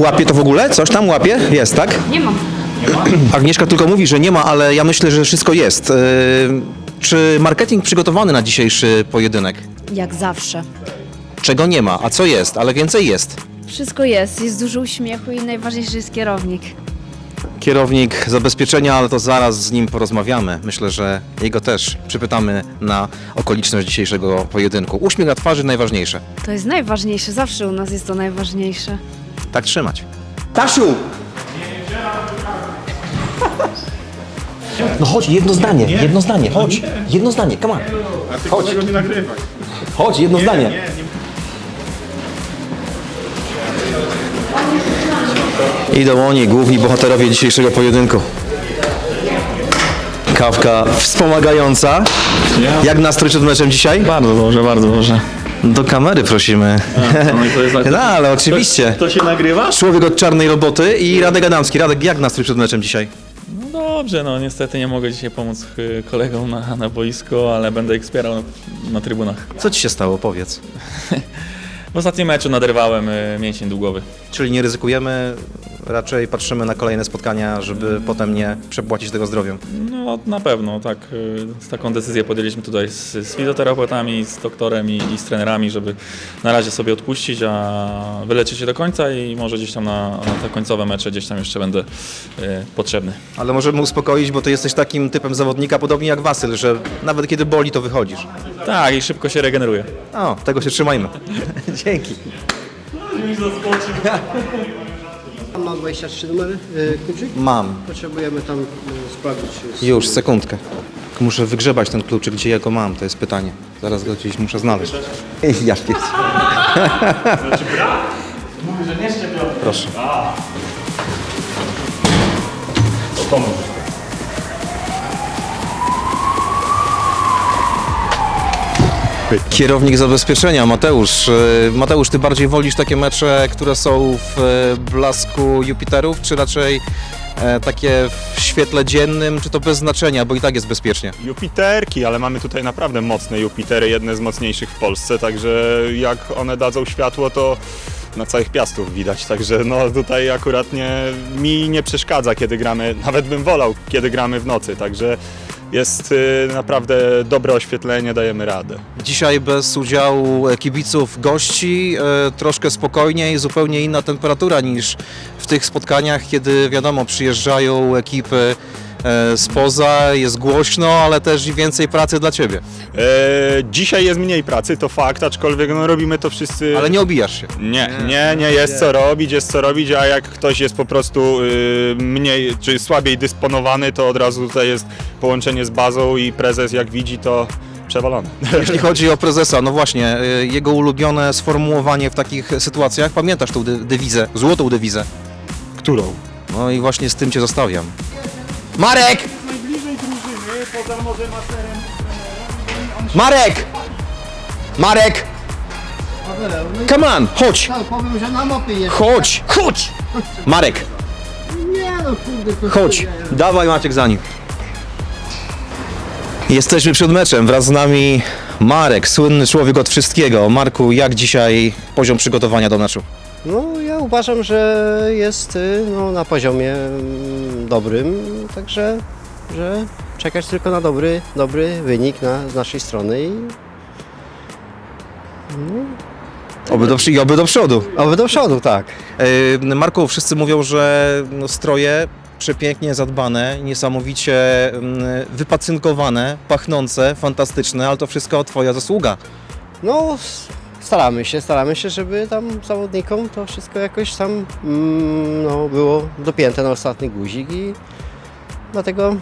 Łapie to w ogóle? Coś tam łapie? Jest, tak? Nie mam. Agnieszka tylko mówi, że nie ma, ale ja myślę, że wszystko jest. Yy, czy marketing przygotowany na dzisiejszy pojedynek? Jak zawsze. Czego nie ma, a co jest, ale więcej jest. Wszystko jest, jest dużo uśmiechu i najważniejszy jest kierownik. Kierownik zabezpieczenia, ale to zaraz z nim porozmawiamy. Myślę, że jego też przypytamy na okoliczność dzisiejszego pojedynku. Uśmiech na twarzy najważniejsze. To jest najważniejsze, zawsze u nas jest to najważniejsze. Tak trzymać. Tasiu! No chodź, jedno zdanie, jedno zdanie, chodź. Jedno zdanie, come on. Chodź. nie nagrywaj. Chodź, jedno zdanie. Idą oni, główni bohaterowie dzisiejszego pojedynku. Kawka wspomagająca. Jak nastrój przed meczem dzisiaj? Bardzo dobrze, bardzo dobrze. Do kamery prosimy. no i to jest tak- No ale oczywiście. To się nagrywa? Człowiek od czarnej roboty i Radek Adamski. Radek, jak nastrój przed meczem dzisiaj? No dobrze, no niestety nie mogę dzisiaj pomóc y, kolegom na, na boisku, ale będę ich wspierał na, na trybunach. Co ci się stało? Powiedz. W ostatnim meczu naderwałem y, mięsień długowy. Czyli nie ryzykujemy, raczej patrzymy na kolejne spotkania, żeby potem nie przepłacić tego zdrowiem. No na pewno, tak. y, taką decyzję podjęliśmy tutaj z, z fizjoterapeutami, z doktorem i, i z trenerami, żeby na razie sobie odpuścić, a wyleczyć się do końca i może gdzieś tam na, na te końcowe mecze gdzieś tam jeszcze będę y, potrzebny. Ale możemy uspokoić, bo ty jesteś takim typem zawodnika, podobnie jak Wasyl, że nawet kiedy boli, to wychodzisz. Tak, i szybko się regeneruje. O, tego się trzymajmy. Dzięki. Tam ma 23 numery, y, kluczyk? Mam. Potrzebujemy tam y, sprawdzić. y, Już, sekundkę. Tylko Muszę wygrzebać ten kluczyk, gdzie ja go mam, to jest pytanie. Zaraz go gdzieś muszę znaleźć. Jaszkiec. Proszę. Kierownik zabezpieczenia, Mateusz. E, Mateusz, ty bardziej wolisz takie mecze, które są w e, blasku Jupiterów, czy raczej e, takie w świetle dziennym, czy to bez znaczenia, bo i tak jest bezpiecznie? Jupiterki, ale mamy tutaj naprawdę mocne Jupitery, jedne z mocniejszych w Polsce, także jak one dadzą światło, to na całych piastów widać, także no tutaj akurat nie, mi nie przeszkadza, kiedy gramy, nawet bym wolał, kiedy gramy w nocy, także jest y, naprawdę dobre oświetlenie, dajemy radę. Dzisiaj bez udziału kibiców, gości, e, troszkę spokojniej, zupełnie inna temperatura niż w tych spotkaniach, kiedy wiadomo, przyjeżdżają ekipy e, spoza, jest głośno, ale też i więcej pracy dla Ciebie. E, dzisiaj jest mniej pracy, to fakt, aczkolwiek no, robimy to wszyscy... Ale nie obijasz się. Nie, nie, nie, jest co robić, jest co robić, a jak ktoś jest po prostu y, mniej czy słabiej dysponowany, to od razu tutaj jest połączenie z bazą i prezes jak widzi to przewalony. Jeśli chodzi o prezesa, no właśnie, e, jego ulubione sformułowanie w takich sytuacjach, pamiętasz tą dy- dewizę, złotą dewizę? Którą? No i właśnie z tym Cię zostawiam. Marek! Marek! Marek! Come on, chodź! Powiem, że na mopy jest. Chodź! Chodź! Marek, Nie no, kurde, to chodź! Dawaj Maciek za nim. Jesteśmy przed meczem, wraz z nami Marek, słynny człowiek od wszystkiego. Marku, jak dzisiaj poziom przygotowania do meczu? No ja uważam, że jest y, no, na poziomie mm, dobrym, także że czekać tylko na dobry, dobry wynik na, z naszej strony i Oby do, przy- i oby do przodu. oby do przodu, tak. E, Marku, wszyscy mówią, że no, stroje przepięknie zadbane, niesamowicie mm, wypacynkowane, pachnące, fantastyczne, ale to wszystko twoja zasługa. No staramy się, staramy się, żeby tam zawodnikom to wszystko jakoś tam mm, no, było dopięte na ostatni guzik i dlatego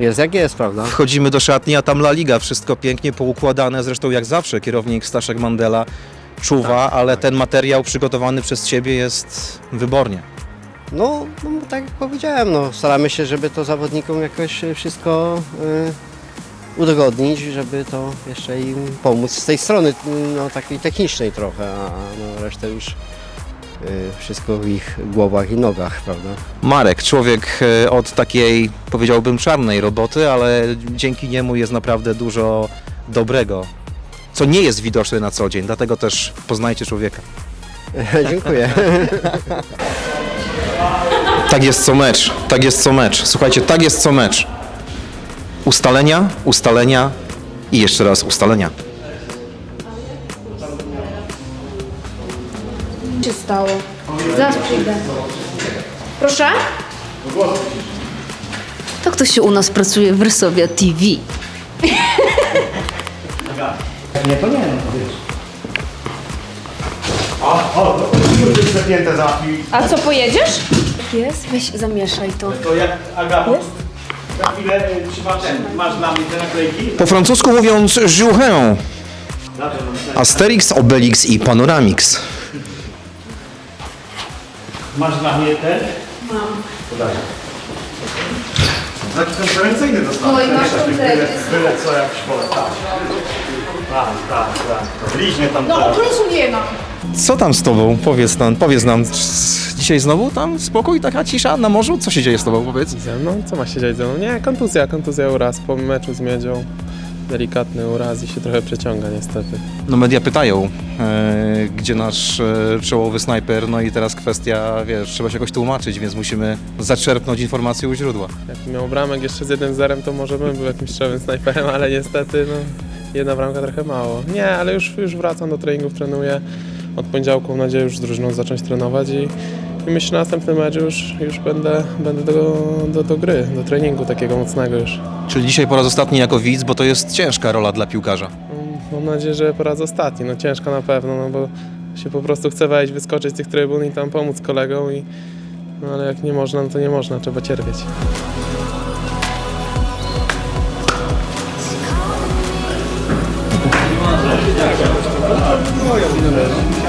jest jak jest, prawda? Wchodzimy do szatni, a tam La Liga, wszystko pięknie poukładane, zresztą jak zawsze kierownik Staszek Mandela czuwa, ale ten materiał przygotowany przez Ciebie jest wybornie. No, no tak jak powiedziałem, no, staramy się, żeby to zawodnikom jakoś y, wszystko y, udogodnić, żeby to jeszcze im pomóc z tej strony no, takiej technicznej trochę, a no, resztę już y, wszystko w ich głowach i nogach, prawda? Marek, człowiek e, od takiej, powiedziałbym, czarnej roboty, ale dzięki niemu jest naprawdę dużo dobrego, co nie jest widoczne na co dzień, dlatego też poznajcie człowieka. Dziękuję. Tak jest co mecz, tak jest co mecz. Słuchajcie, tak jest co mecz. Ustalenia, ustalenia i jeszcze raz ustalenia. się stało? Zaraz przyjdę. Proszę? To ktoś się u nas pracuje w Rysowia TV. A co, pojedziesz? Jest, weź zamieszaj to. To jak Agapo? Za chwilę y, przypatrzę. Masz dla mnie te naklejki? Po francusku mówiąc Jouhin, Asterix, Obelix i Panoramix. Masz dla mnie te? Mam. Taki konferencyjny dostałem. No i masz konkrety. Byle co jak w szkole, tak. Tak, tak, tak. Bliźnie tam No, teraz. okresu nie ma. Co tam z tobą? Powiedz nam, powiedz nam. Dzisiaj znowu tam spokój, taka cisza na morzu? Co się dzieje z tobą, powiedz? Ze mną? Co ma się dziać ze mną? Nie, kontuzja, kontuzja uraz po meczu z Miedzią. Delikatny uraz i się trochę przeciąga niestety. No media pytają, e, gdzie nasz e, czołowy snajper, no i teraz kwestia, wiesz, trzeba się jakoś tłumaczyć, więc musimy zaczerpnąć informacje u źródła. Jak miał bramek jeszcze z 1-0, to może bym był jakimś strzałym snajperem, ale niestety no, jedna bramka trochę mało. Nie, ale już, już wracam do treningów, trenuję. Od poniedziałku mam nadzieję już z drużyną zacząć trenować i, i myślę, że następny mecz już, już będę, będę do, do, do gry, do treningu takiego mocnego już. Czyli dzisiaj po raz ostatni jako widz, bo to jest ciężka rola dla piłkarza. Mm, Mam nadzieję, że po raz ostatni. No ciężko na pewno, no bo się po prostu chce wejść, wyskoczyć z tych trybun i tam pomóc kolegom i no ale jak nie można, no to nie można, trzeba cierpieć.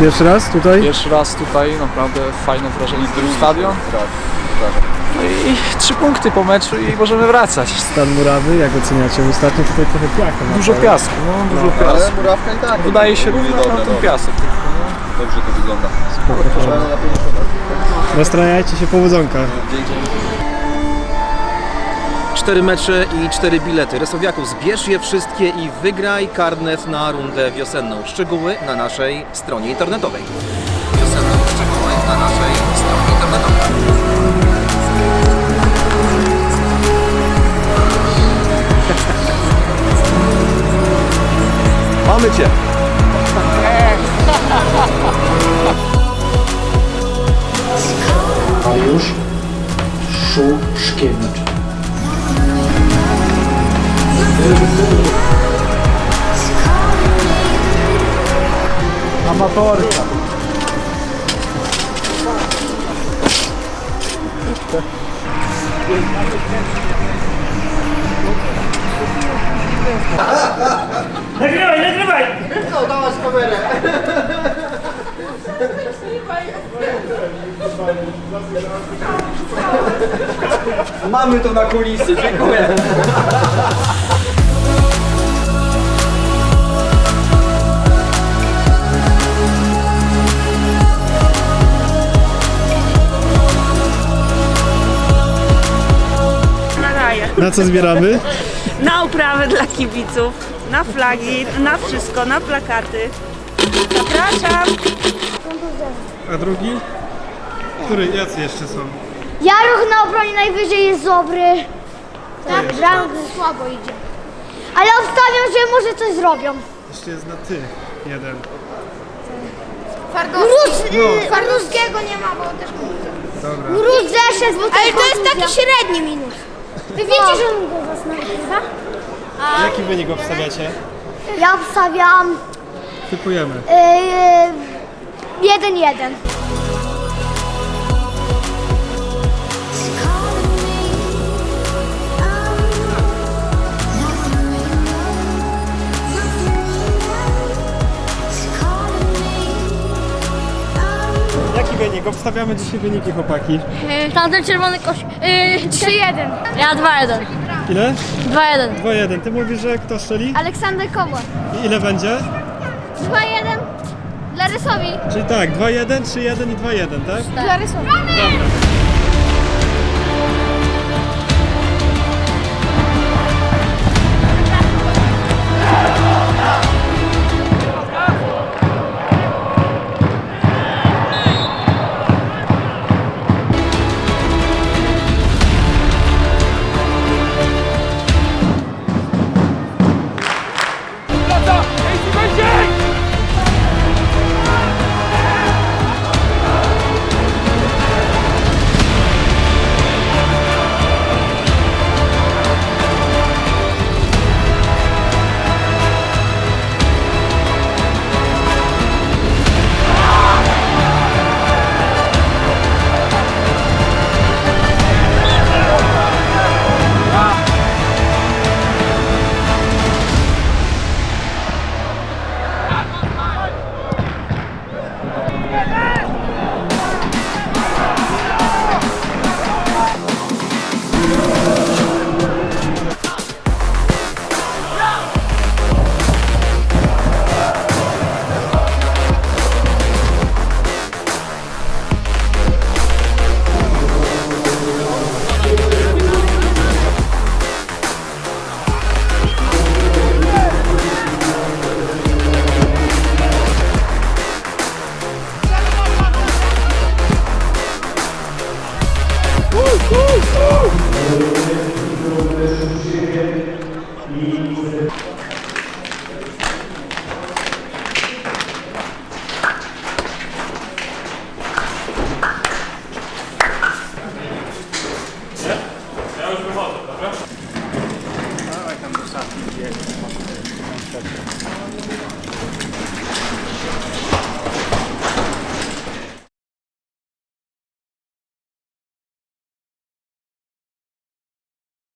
Pierwszy raz tutaj? Pierwszy raz tutaj, naprawdę fajne wrażenie, duży stadion. No i trzy punkty po meczu i możemy wracać. Stan murawy, jak oceniacie? Ostatnio tutaj trochę piachu. no, Dużo tak? piasku, no dużo piasku. Wydaje się równo na ten piasek. Nastrajajcie się, powodzonka. Cztery mecze i cztery bilety. Resowiaków, zbierz je wszystkie i wygraj karnet na rundę wiosenną. Szczegóły na naszej stronie internetowej. Wiosenną szczegóły na naszej stronie internetowej. Amatorka. Nagrywaj, nagrywaj! Mamy to na kulisy, dziękuję. Na co zbieramy? Na uprawę dla kibiców, na flagi, na wszystko, na plakaty. Zapraszam. A drugi? Który? Jacy jeszcze są? Jaruch na obronie najwyżej jest dobry. Tak, Bram słabo idzie. Ale obstawiam, że może coś zrobią. Jeszcze jest na ty. Jeden. Mróz, y, Farnowskiego nie ma, bo też Dobra. Mróz zeszedł, bo Ale to jest taki średni minus. Wy wiecie, że on go was nagrywa? Jaki wynik obstawiacie? Ja wstawiam Typujemy. yy, 1-1. wynik, obstawiamy dzisiaj wyniki chłopaki. Yy, tamten czerwony kosz... Yy, 3-1. Ja 2-1. Ile? 2-1. 2-1. Ty mówisz, że kto strzeli? Aleksander Kowa. I ile będzie? 2-1 dla Rysowi. Czyli tak, 2-1, 3-1 i 2-1, tak? Dla Rysowi. Dobra.